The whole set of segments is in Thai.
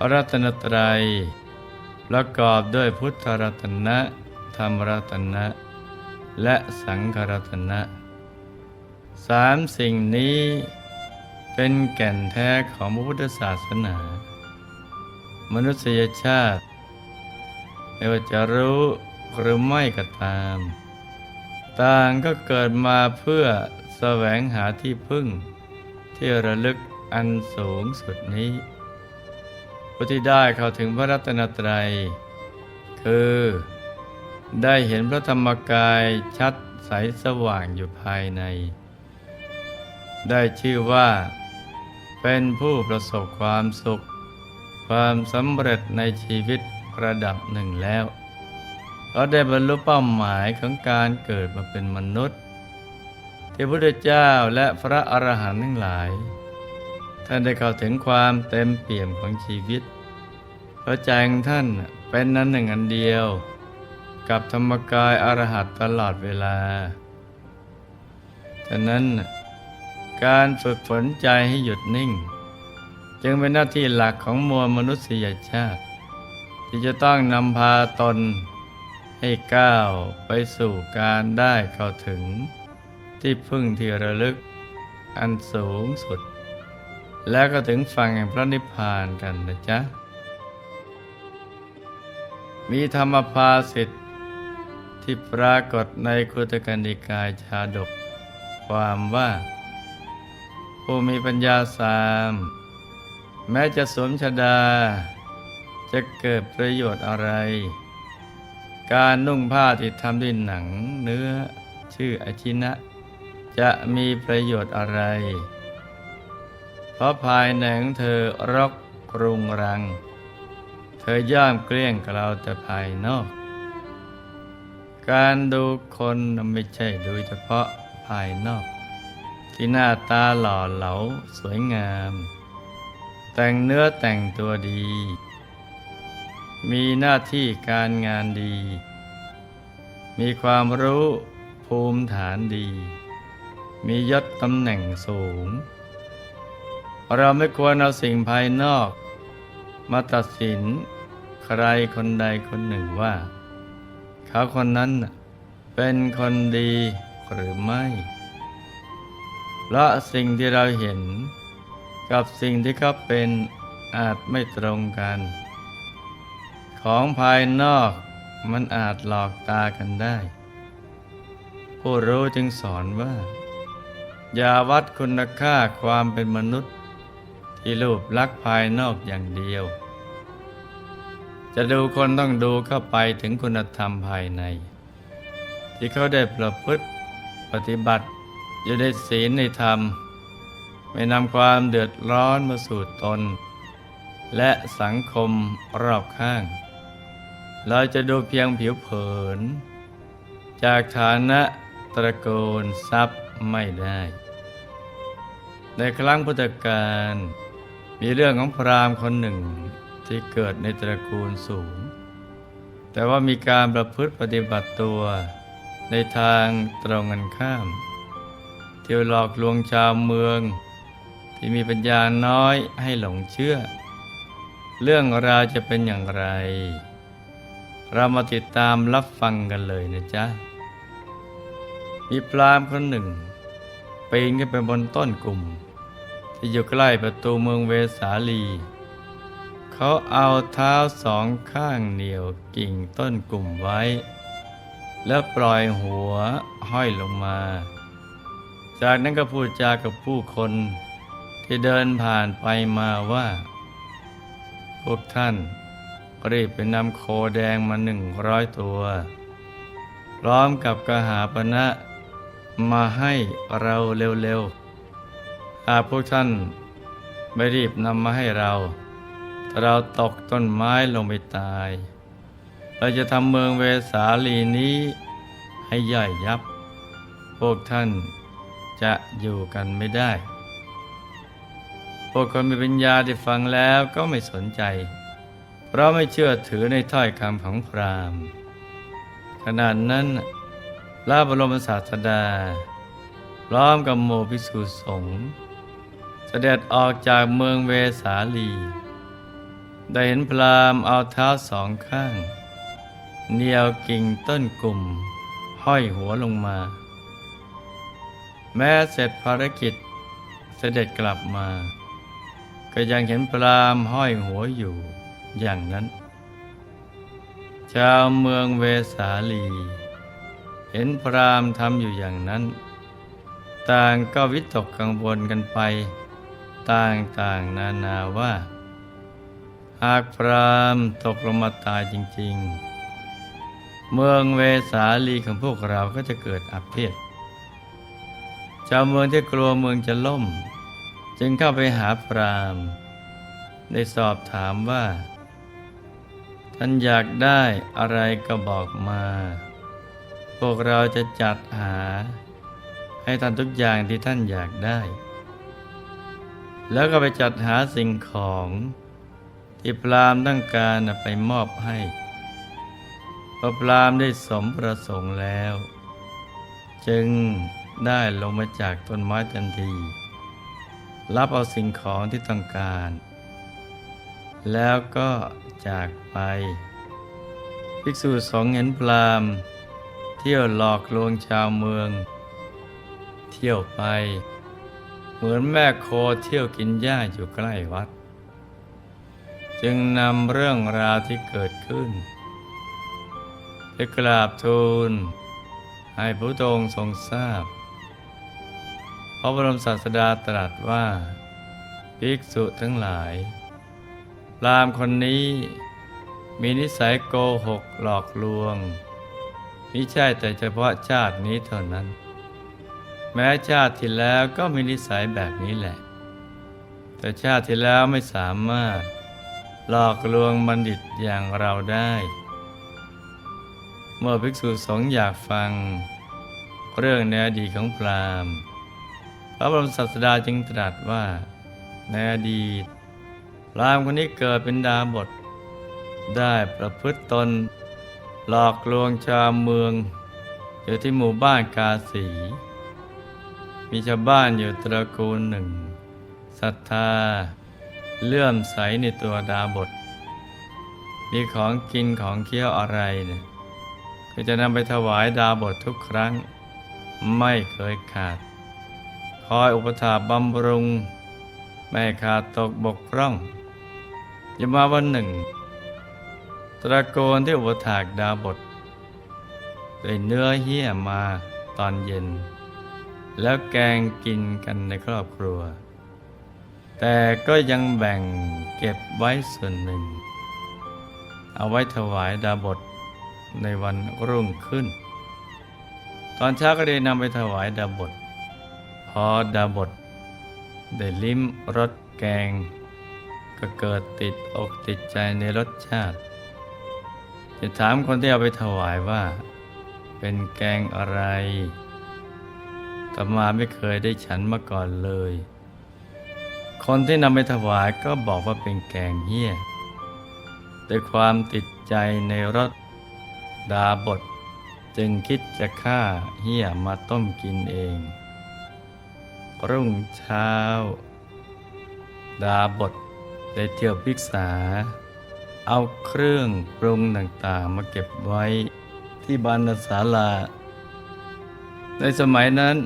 ระรัตนตรัย ประกอบด้วยพุทธรัตนะธรรมรัตนะ และสังฆรัตนะสามสิ่งนี้เป็นแก่นแท้ของพระพุทธศาสนา มนุษยชาติ ไม่ว่าจะรู้หรือไม่ก็ตาม ต่างก็เกิดมาเพื่อแสวงหาที่พึ่ง ที่ระลึกอันสูงสุดนี้ ผู้ที่ได้เข้าถึงพระรัตนตรัย คือ ได้เห็นพระธรรมกายชัดใสสว่างอยู่ภายใน ได้ชื่อว่า เป็นผู้ประสบความสุข ความสำเร็จในชีวิตระดับหนึ่งแล้วเพราได้บรรลุเป้าหมายของการเกิดมาเป็นมนุษย์ ที่พระพุทธเจ้าและพระอรหันต์ทั้งหลาย ท่านได้เข้าถึงความเต็มเปี่ยมของชีวิตเพราะใจของท่านเป็นนั้นหนึ่งอันเดียว กับธรรมกายอรหัตตลอดเวลาฉะนั้นการฝึกฝนใจให้หยุดนิ่ง จึงเป็นหน้าที่หลักของมวลมนุษยชาติ ที่จะต้องนำพาตนให้ก้าวไปสู่การได้เข้าถึง ที่พึ่งที่ระลึกอันสูงสุด แล้วก็ถึงฝั่งแห่งพระนิพพานกันนะจ๊ะ มีธรรมภาสิทธิ์ที่ปรากฏในคุตกันดิกายชาดก ความว่า ผู้มีปัญญาสาม แม้จะสวมชดา จะเกิดประโยชน์อะไร การนุ่งผ้าที่ทำด้วยหนังเนื้อชื่ออาชินะ จะมีประโยชน์อะไร เพราะภายในของเธอรกรุงรัง เธอย่อมเกลี้ยงกล่าวแต่ภายนอก การดูคนไม่ใช่ดูเฉพาะภายนอก ที่หน้าตาหล่อเหลาสวยงาม แต่งเนื้อแต่งตัวดี มีหน้าที่การงานดี มีความรู้ภูมิฐานดี มียศตำแหน่งสูง เราไม่ควรเอาสิ่งภายนอก มาตัดสินใครคนใดคนหนึ่งว่า เขาคนนั้นเป็นคนดีหรือไม่เพราะสิ่งที่เราเห็น กับสิ่งที่เขาเป็นอาจไม่ตรงกัน ของภายนอกมันอาจหลอกตากันได้ ผู้รู้จึงสอนว่า อย่าวัดคุณค่าความเป็นมนุษย์ ที่รูปลักษณ์ภายนอกอย่างเดียว จะดูคนต้องดูเข้าไปถึงคุณธรรมภายใน ที่เขาได้ประพฤติปฏิบัติ อยู่ในศีลในธรรม ไม่นำความเดือดร้อนมาสู่ตน และสังคมรอบข้าง เราจะดูเพียงผิวเผิน จากฐานะตระกูลทรัพย์ไม่ได้ ในครั้งพุทธกาล มีเรื่องของพราหมณ์คนหนึ่งที่เกิดในตระกูลสูง แต่ว่ามีการประพฤติปฏิบัติตัวในทางตรงกันข้าม เที่ยวหลอกลวงชาวเมือง ที่มีปัญญาน้อยให้หลงเชื่อ เรื่องราวจะเป็นอย่างไร เรามาติดตามรับฟังกันเลยนะจ๊ะ มีพราหมณ์คนหนึ่งปีนขึ้นไปบนต้นกลุ่ม ที่อยู่ใกล้ประตูเมืองเวสาลี เขาเอาเท้าสองข้างเหนียวกิ่งต้นกลุ่มไว้ แล้วปล่อยหัวห้อยลงมา จากนั้นก็พูดจากับผู้คนที่เดินผ่านไปมาว่า พวกท่านรีบไปนำโคแดงมาหนึ่งร้อยตัว พร้อมกับกระหาปณะมาให้เราเร็วๆ หากพวกท่านไม่รีบนำมาให้เราถ้าเราตกต้นไม้ลงไปตาย เราจะทำเมืองเวสาลีนี้ให้ย่อยยับ พวกท่านจะอยู่กันไม่ได้ พวกคนมีปัญญาที่ฟังแล้วก็ไม่สนใจ เพราะไม่เชื่อถือในถ้อยคำของพราหมณ์ ขนาดนั้นพระบรมศาสดาพร้อมกับโมภิกษุสงฆ์ เสด็จออกจากเมืองเวสาลี ได้เห็นพราหมณ์เอาเท้าสองข้างเหนียวกิ่งต้นกลุ่ม ห้อยหัวลงมา แม้เสร็จภารกิจเสด็จกลับมา ก็ยังเห็นพราหมณ์ห้อยหัวอยู่อย่างนั้น ชาวเมืองเวสาลี เห็นพราหมณ์ทำอยู่อย่างนั้น ต่างก็วิตกกังวลกันไป ต่างๆ นานาว่า หากพรามตกลงมาตายจริง ๆ เมืองเวสาลีของพวกเราก็จะเกิดอับเพศชาวเมืองที่กลัวเมืองจะล่ม จึงเข้าไปหาพรามได้สอบถามว่า ท่านอยากได้อะไรก็บอกมา พวกเราจะจัดหา ให้ท่านทุกอย่างที่ท่านอยากได้ แล้วก็ไปจัดหาสิ่งของที่พรามต้องการไปมอบให้พอพรามได้สมประสงค์แล้ว จึงได้ลงมาจากต้นไม้ทันที รับเอาสิ่งของที่ต้องการ แล้วก็จากไป ภิกษุสองเห็นพรามเที่ยวหลอกลวงชาวเมือง เที่ยวไป เหมือนแม่โคเที่ยวกินหญ้าอยู่ใกล้วัด จึงนำเรื่องราวที่เกิดขึ้นไปกราบทูล ให้พระองค์ทรงทราบ พระบรมศาสดาตรัสว่า ภิกษุทั้งหลาย รามคนนี้มีนิสัยโกหกหลอกลวง มิใช่แต่เฉพาะชาตินี้เท่านั้น แม้ชาติที่แล้วก็มีนิสัยแบบนี้แหละ แต่ชาติที่แล้วไม่สามารถ หลอกลวงบัณฑิตอย่างเราได้ เมื่อภิกษุสงฆ์อยากฟัง เรื่องในอดีตของพราหมณ์ พระบรมศาสดาจึงตรัสว่า ในอดีต พราหมณ์คนนี้เกิดเป็นดาบท ได้ประพฤติตน หลอกลวงชาวเมืองอยู่ที่หมู่บ้านกาสี มีชาวบ้านอยู่ตระกูลหนึ่งศรัทธา เลื่อมใสในตัวดาบท มีของกินของเคี้ยวอะไรเนี่ยก็จะนำไปถวายดาบททุกครั้ง ไม่เคยขาด คอยอุปถาบำรุง ไม่ขาดตกบกพร่องยามาวันหนึ่ง ตระโกนที่อุปถากดาบทได้เนื้อเหี้ยมาตอนเย็น แล้วแกงกินกันในครอบครัว แต่ก็ยังแบ่งเก็บไว้ส่วนหนึ่ง เอาไว้ถวายดาบทในวันรุ่งขึ้น ตอนเช้าก็ได้นำไปถวายดาบทพอดาบทได้ลิ้มรสแกง ก็เกิดติดอกติดใจในรสชาติ จะถามคนที่เอาไปถวายว่า เป็นแกงอะไร แต่มาไม่เคยได้ฉันมาก่อนเลย คนที่นำไปถวายก็บอกว่าเป็นแกงเหี้ยด้วยความติดใจในรสดาบท จึงคิดจะฆ่าเหี้ยมาต้มกินเอง รุ่งเช้า ดาบทได้เที่ยวพิกษา เอาเครื่องปรุงต่างๆมาเก็บไว้ที่บรรณศาลาในสมัยนั้น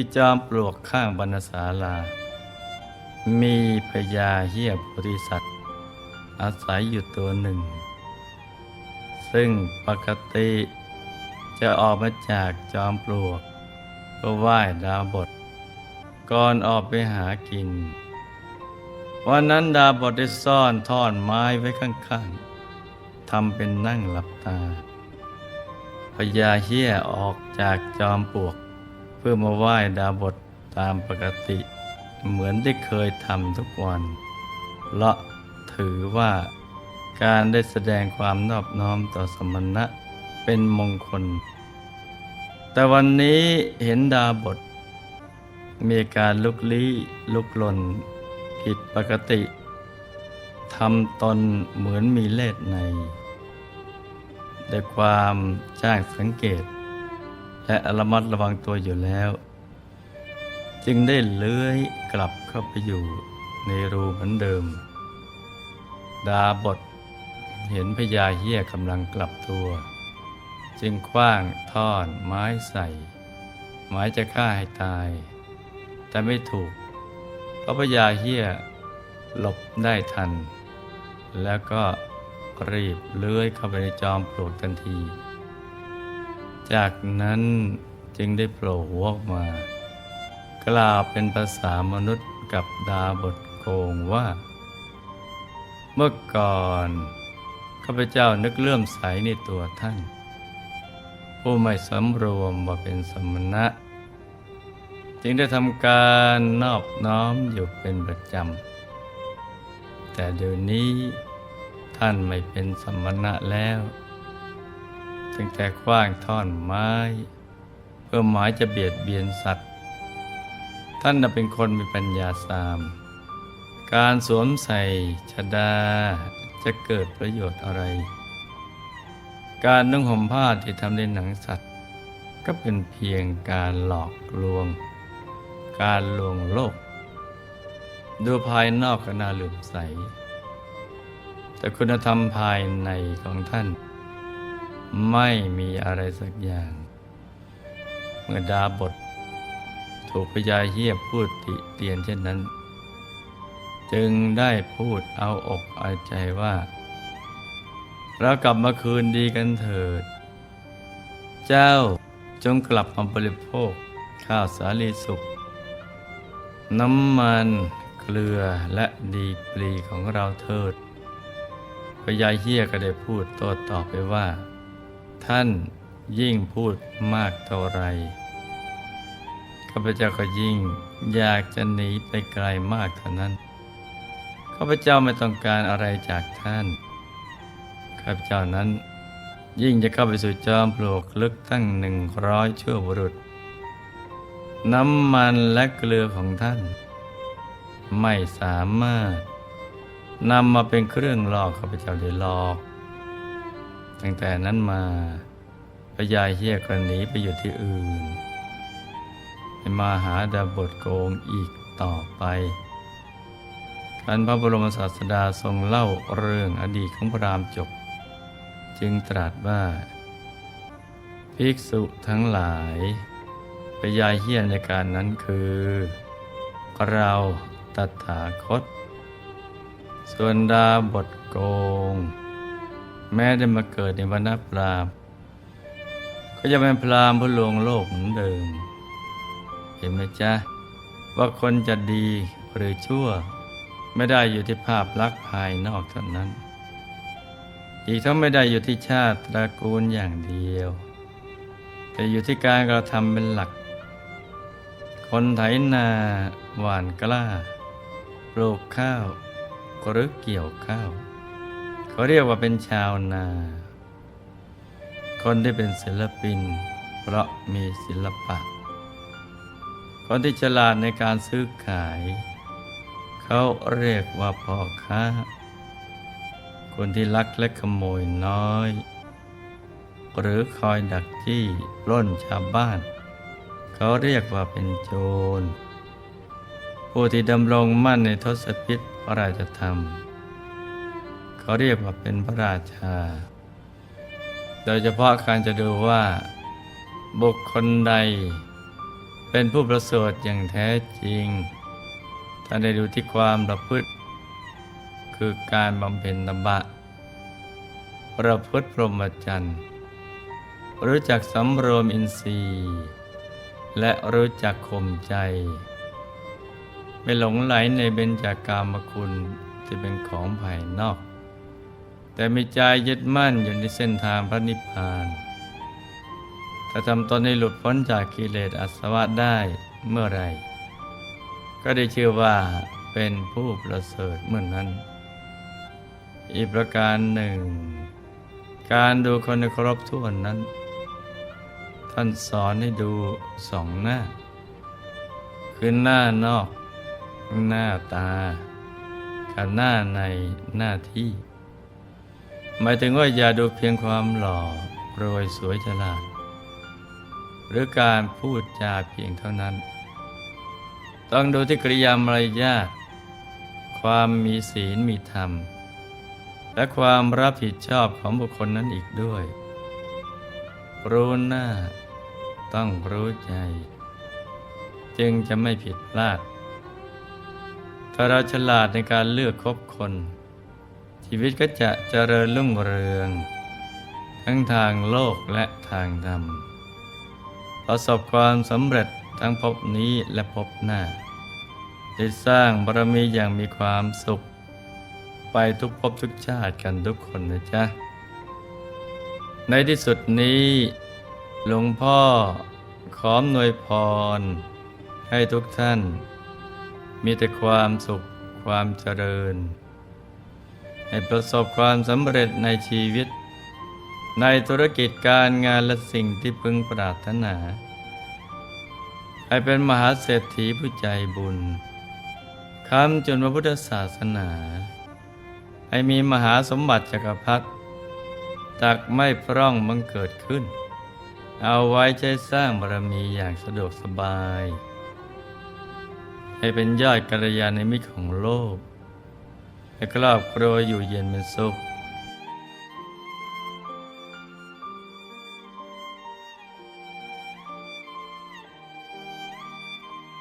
ที่จอมปลวกข้างบรรณศาลา มีพญาเหี้ยบริษัทอาศัยอยู่ตัวหนึ่ง ซึ่งปกติจะออกมาจากจอมปลวกเพื่อไหว้ดาวบทก่อนออกไปหากิน วันนั้นดาบทได้ซ่อนท่อนไม้ไว้ข้างๆทำเป็นนั่งหลับตาพญาเหี้ยออกจากจอมปลวก เพื่อมาไหว้ดาบทตามปกติ เหมือนได้เคยทำทุกวันเพราะถือว่าการได้แสดงความนอบน้อมต่อสมณะเป็นมงคล แต่วันนี้เห็นดาบท มีการลุกลี้ลุกลนผิดปกติทำตนเหมือนมีเลือดในด้วยความจ้างสังเกต และระมัดระวังตัวอยู่แล้ว จึงได้เลื้อยกลับเข้าไปอยู่ในรูเหมือนเดิม ดาบทเห็นพญาเหี้ยกำลังกลับตัว จึงคว้างท่อนไม้ใส่ หมายจะฆ่าให้ตาย แต่ไม่ถูก เพราะพญาเหี้ยหลบได้ทัน แล้วก็รีบเลื้อยเข้าไปในจอมปลวกทันที จากนั้นจึงได้โผล่หัวออกมา กล่าวเป็นภาษามนุษย์กับดาบทโกงว่า เมื่อก่อนข้าพเจ้านึกเลื่อมใสในตัวท่าน ผู้ไม่สำรวมว่าเป็นสมณะ จึงได้ทำการนอบน้อมอยู่เป็นประจำ แต่เดี๋ยวนี้ท่านไม่เป็นสมณะแล้ว ตั้งแต่คว้างท่อนไม้ เพื่อหมายจะเบียดเบียนสัตว์ ท่านน่ะเป็นคนมีปัญญาสาม การสวมใส่ชดาจะเกิดประโยชน์อะไร การนุ่งห่มผ้าที่ทำในหนังสัตว์ ก็เป็นเพียงการหลอกลวง การลวงโลก ดูภายนอกก็น่าลืมใส แต่คุณธรรมภายในของท่าน ไม่มีอะไรสักอย่าง เมื่อดาบท ถูกพญาเฮียพูดติเตียนเช่นนั้น จึงได้พูดเอาอกเอาใจว่า เรากลับมาคืนดีกันเถิด เจ้าจงกลับมาบริโภค ข้าวสาลีสุก น้ำมันเกลือและดีปลีของเราเถิดพญาเฮียก็ได้พูดโต้ตอบไปว่า ท่านยิ่งพูดมากเท่าไรข้าพเจ้าก็ยิ่งอยากจะหนีไปไกลมากเท่านั้น ข้าพเจ้าไม่ต้องการอะไรจากท่าน ข้าพเจ้านั้นยิ่งจะเข้าไปสู่จอมปลวกลึกตั้งหนึ่งร้อยชั่วบุรุษ น้ำมันและเกลือของท่าน ไม่สามารถนำมาเป็นเครื่องหลอกข้าพเจ้าได้หลอก ตั้งแต่นั้นมาพญายเฮียก็หนีไปอยู่ที่อื่นไม่มาหาดาบทโกงอีกต่อไปการพระบรมศาสดาทรงเล่าเรื่องอดีตของพระรามจบ จึงตรัสว่า ภิกษุทั้งหลายพญายเฮียนในการนั้นคือ เราตถาคต ส่วนดาบทโกง แม้ได้มาเกิดในวรรณพรามก็จะเป็นพรามผู้ลวงโลกเหมือนเดิม เห็นไหมจ๊ะ ว่าคนจะดีหรือชั่ว ไม่ได้อยู่ที่ภาพลักษณ์ภายนอกเท่านั้น อีกทั้งไม่ได้อยู่ที่ชาติตระกูลอย่างเดียว แต่อยู่ที่การกระทำเป็นหลัก คนไถนาหว่านกล้า ปลูกข้าวหรือเกี่ยวข้าว เขาเรียกว่าเป็นชาวนา คนที่เป็นศิลปิน เพราะมีศิลปะ คนที่ฉลาดในการซื้อขาย เขาเรียกว่าพ่อค้า คนที่ลักเล็กขโมยน้อย หรือคอยดักจี้ปล้นชาวบ้าน เขาเรียกว่าเป็นโจร ผู้ที่ดำรงมั่นในทศพิษพระราชธรรม เขาเรียกว่าเป็นพระราชา โดยเฉพาะการจะดูว่า บุคคลใด เป็นผู้ประเสริฐอย่างแท้จริงถ้าได้ดูที่ความประพฤติ คือการบำเพ็ญตบะ ประพฤติพรหมจรรย์รู้จักสำรวมอินทรีย์ และรู้จักข่มใจ ไม่หลงไหลในเบญจากามคุณที่เป็นของภายนอก แต่มีใจยึดมั่นอยู่ในเส้นทางพระนิพพานถ้าทำตนให้หลุดพ้นจากกิเลสอาสวะได้เมื่อไร ก็ได้ชื่อว่าเป็นผู้ประเสริฐเมื่อนนั้น อีกประการหนึ่ง การดูคนในครบถ้วนนั้น ท่านสอนให้ดูสองหน้า คือหน้านอก หน้าตากับหน้าในหน้าที่ หมายถึงว่าอย่าดูเพียงความหล่อรวยสวยฉลาด หรือการพูดจาเพียงเท่านั้น ต้องดูที่กริยามารยาทความมีศีลมีธรรม และความรับผิดชอบของบุคคลนั้นอีกด้วย รู้หน้าต้องรู้ใจ จึงจะไม่ผิดพลาดถ้าเราฉลาดในการเลือกคบคน ชีวิตก็จะเจริญรุ่งเรือง ทั้งทางโลกและทางธรรม ประสบความสำเร็จทั้งภพนี้และภพหน้า ได้สร้างบารมีอย่างมีความสุข ไปทุกภพทุกชาติกันทุกคนนะจ๊ะ ในที่สุดนี้หลวงพ่อขออำนวยพร ให้ทุกท่าน มีแต่ความสุขความเจริญ ให้ประสบความสำเร็จในชีวิต ในธุรกิจการงานและสิ่งที่พึงปรารถนา ให้เป็นมหาเศรษฐีผู้ใจบุญคำจนพระพุทธศาสนา ให้มีมหาสมบัติจักรพรรดิตักไม่พร่องบังเกิดขึ้น เอาไว้ใช้สร้างบารมีอย่างสะดวกสบาย ให้เป็นยอดกัลยาณมิตรของโลก ให้ครอบครัวอยู่เย็นเป็นสุข